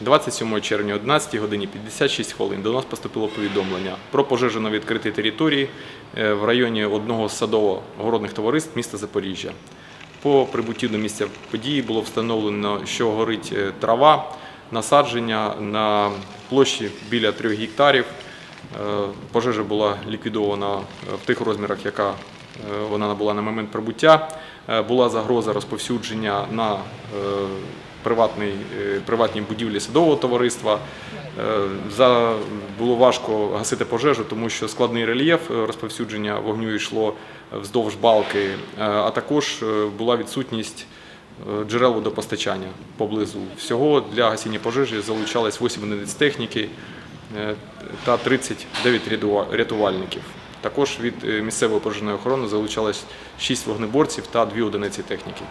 27 червня о 11 годині 56 хвилин до нас поступило повідомлення про пожежу на відкритій території е, в районі одного з садово-городних товариств міста Запоріжжя. По прибутті до місця події було встановлено, що горить е, трава, насадження на площі біля 3 гектарів. Е, Пожежа була ліквідована в тих розмірах, яка вона набула на момент прибуття. Е, Була загроза розповсюдження на е, приватний, е, приватній будівлі садового товариства. Е, За, було важко гасити пожежу, тому що складний рельєф е, розповсюдження вогню йшло вздовж балки, е, а також е, була відсутність е, джерел водопостачання поблизу. Всього для гасіння пожежі залучалось 8 одиниць техніки е, та 39 рятува- рятувальників. Також від е, місцевої пожежної охорони залучалось 6 вогнеборців та 2 одиниці техніки.